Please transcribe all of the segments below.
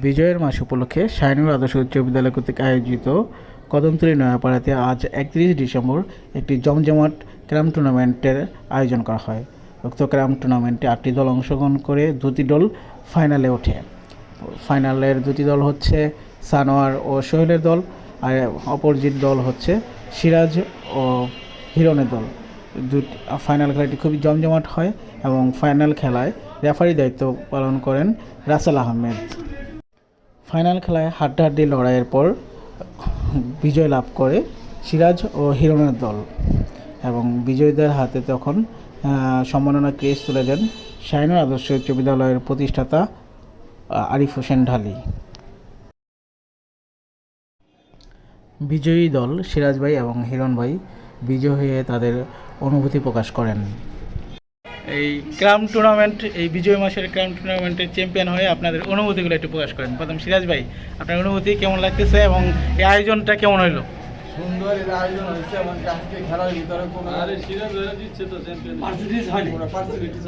বিজয়ের মাস উপলক্ষে শাহিনুর আদর্শ উচ্চ বিদ্যালয় কর্তৃক আয়োজিত কদমতলী নয়াপাড়াতে আজ একত্রিশ ডিসেম্বর একটি জমজমাট ক্যারাম টুর্নামেন্টের আয়োজন করা হয়। উক্ত ক্যারাম টুর্নামেন্টে আটটি দল অংশগ্রহণ করে দুটি দল ফাইনালে ওঠে। ফাইনালের দুটি দল হচ্ছে সানোয়ার ও সোহেলের দল আর অপরজিট দল হচ্ছে সিরাজ ও হিরনের দল। দুটি, ফাইনাল খেলাটি খুবই জমজমাট হয় এবং ফাইনাল খেলায় রেফারি দায়িত্ব পালন করেন রাসেল আহমেদ। ফাইনাল খেলায় হাড্ডাহাড্ডি লড়াইয়ের পর বিজয় লাভ করে সিরাজ ও হিরণের দল এবং বিজয়ীদের হাতে তখন সম্মাননা ক্রেস তুলে দেন শাহিনুর আদর্শ উচ্চ বিদ্যালয়ের প্রতিষ্ঠাতা আরিফ হোসেন ঢালি। বিজয়ী দল সিরাজ ভাই এবং হিরণ ভাই বিজয় হয়ে তাদের অনুভূতি প্রকাশ করেন। এই ক্রাম টুর্নামেন্ট এই বিজয় মাসের ক্রাম টুর্নামেন্টের চ্যাম্পিয়ন হয়ে আপনাদের অনুভূতিগুলো একটু প্রকাশ করেন। প্রথম সিরাজ ভাই আপনার অনুভূতি কেমন লাগতেছে এবং এই আয়োজনটা কেমন হইল? সুন্দর এর আয়োজন হয়েছে এমনকি আজকে খেলার ভিতরে কোনো পার্সেন্টেজ হয় কোনো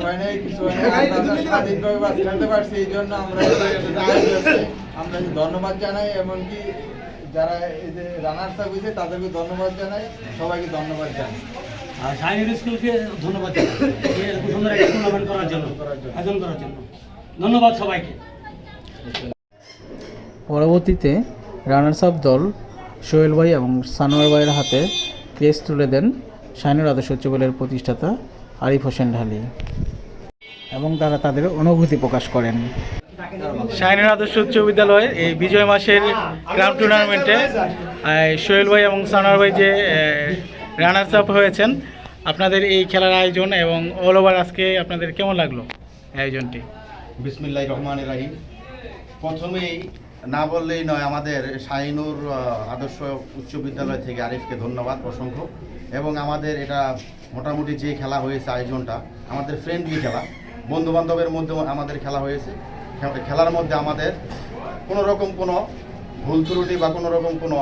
হয় নাই, কিছু হয় নাই। আমরা স্বাধীনভাবে বাস খেলতে পারছি, এই জন্য আমরা এই যে আয়োজনকে আমরা ধন্যবাদ জানাই এমনকি যারা এই যে রানার্স আপ হয়েছে তাদেরকে ধন্যবাদ জানাই। সবাইকে ধন্যবাদ জানাই। আর শাহিনুর স্কুলকে ধন্যবাদ জানাই। এই সুন্দর একটা টুর্নামেন্ট করার জন্য আয়োজন করার জন্য। ধন্যবাদ সবাইকে। পরবর্তীতে রানার্স আপ দল সোহেল ভাই এবং সানোয়ার ভাইয়ের হাতে ক্রেস তুলে দেন শাহিনুর আদর্শ উচ্চ বিদ্যালয়ের প্রতিষ্ঠাতা আরিফ হোসেন ঢালি। এবং তারা তাদের অনুভূতি প্রকাশ করেন। শাহিনুর আদর্শ উচ্চ বিদ্যালয়ের এই বিজয় মাসের গ্রাম টুর্নামেন্টে সোহেল ভাই এবং সানোয়ার ভাই যে রানার্স আপ হয়েছেন, আপনাদের এই খেলার আয়োজন এবং অল ওভার আজকে আপনাদের কেমন লাগল আয়োজনটি? বিসমিল্লাহ রহমান রাহিম। প্রথমেই না বললেই নয়, আমাদের শাহিনুর আদর্শ উচ্চ বিদ্যালয় থেকে আরিফকে ধন্যবাদ অসংখ্য। এবং আমাদের এটা মোটামুটি যে খেলা হয়েছে আয়োজনটা, আমাদের ফ্রেন্ডলি খেলা। বন্ধু বান্ধবের মধ্যে আমাদের খেলা হয়েছে। খেলার মধ্যে আমাদের কোনো রকম কোনো ভুল ত্রুটি বা কোনো রকম কোনো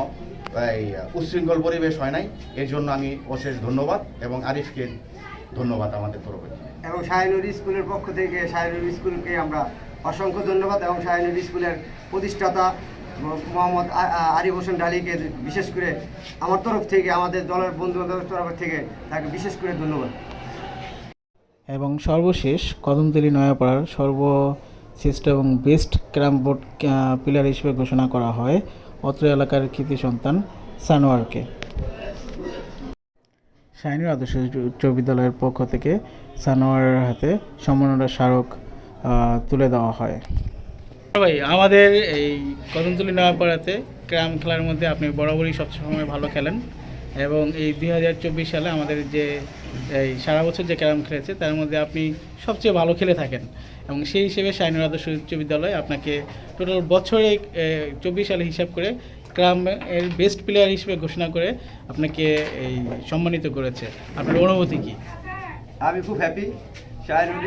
এই উচ্ছৃঙ্খল পরিবেশ হয় নাই। এর জন্য আমি অশেষ ধন্যবাদ এবং আরিফকে ধন্যবাদ আমাদের তরফে। এবং শাহিনুর স্কুলের পক্ষ থেকে শাহিনুর স্কুলকে আমরা অসংখ্য ধন্যবাদ এবং শাহিনুর স্কুলের প্রতিষ্ঠাতা মোহাম্মদ আরিফ হোসেন ডালিকে বিশেষ করে আমার তরফ থেকে আমাদের দলের বন্ধু বান্ধবের তরফ থেকে তাকে বিশেষ করে ধন্যবাদ। এবং সর্বশেষ কদমতলী নয়াপাড়ার সর্বশ্রেষ্ঠ এবং বেস্ট ক্যারাম বোর্ড প্লেয়ার হিসেবে ঘোষণা করা হয় অত্র এলাকার কৃতি সন্তান সানোয়ারকে। শাহিনুর আদর্শ উচ্চ বিদ্যালয়ের পক্ষ থেকে সানোয়ারের হাতে সম্মাননা স্মারক তুলে দেওয়া হয়। ভাই, আমাদের এই কদমতলী নয়াপাড়াতে ক্যারাম খেলার মধ্যে আপনি বরাবরই সবসময় ভালো খেলেন। এবং এই দুই হাজার চব্বিশ সালে আমাদের যে, এই সারা বছর যে ক্যারাম খেলেছে, তার মধ্যে আপনি সবচেয়ে ভালো খেলে থাকেন। এবং সেই হিসেবে শাহিনুর আদর্শ উচ্চ বিদ্যালয় আপনাকে টোটাল বছরে চব্বিশ সালে হিসাব করে ক্যারাম এর বেস্ট প্লেয়ার হিসেবে ঘোষণা করে আপনাকে এই সম্মানিত করেছে। আপনার অনুভূতি কী? আমি খুব হ্যাপি শাহিনুর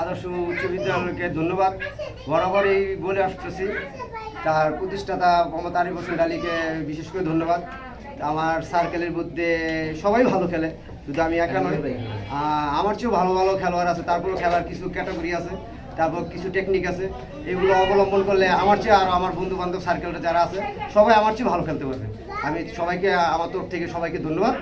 আদর্শ উচ্চ বিদ্যালয়কে ধন্যবাদ। বরাবরই বলে আসতেছি, তার প্রতিষ্ঠাতা মোহাম্মদ আরিফ হোসেন ডালিকে বিশেষ করে ধন্যবাদ। আমার সার্কেলের মধ্যে সবাই ভালো খেলে শুধু আমি একা নয় আমার চেয়েও ভালো ভালো খেলোয়াড় আছে তারপরেও খেলার কিছু ক্যাটাগরি আছে তারপর কিছু টেকনিক আছে এগুলো অবলম্বন করলে আমার চেয়ে আর আমার বন্ধু বান্ধব সার্কেলটা যারা আছে সবাই আমার চেয়ে ভালো খেলতে পারবে। আমি সবাইকে আমার তরফ থেকে সবাইকে ধন্যবাদ।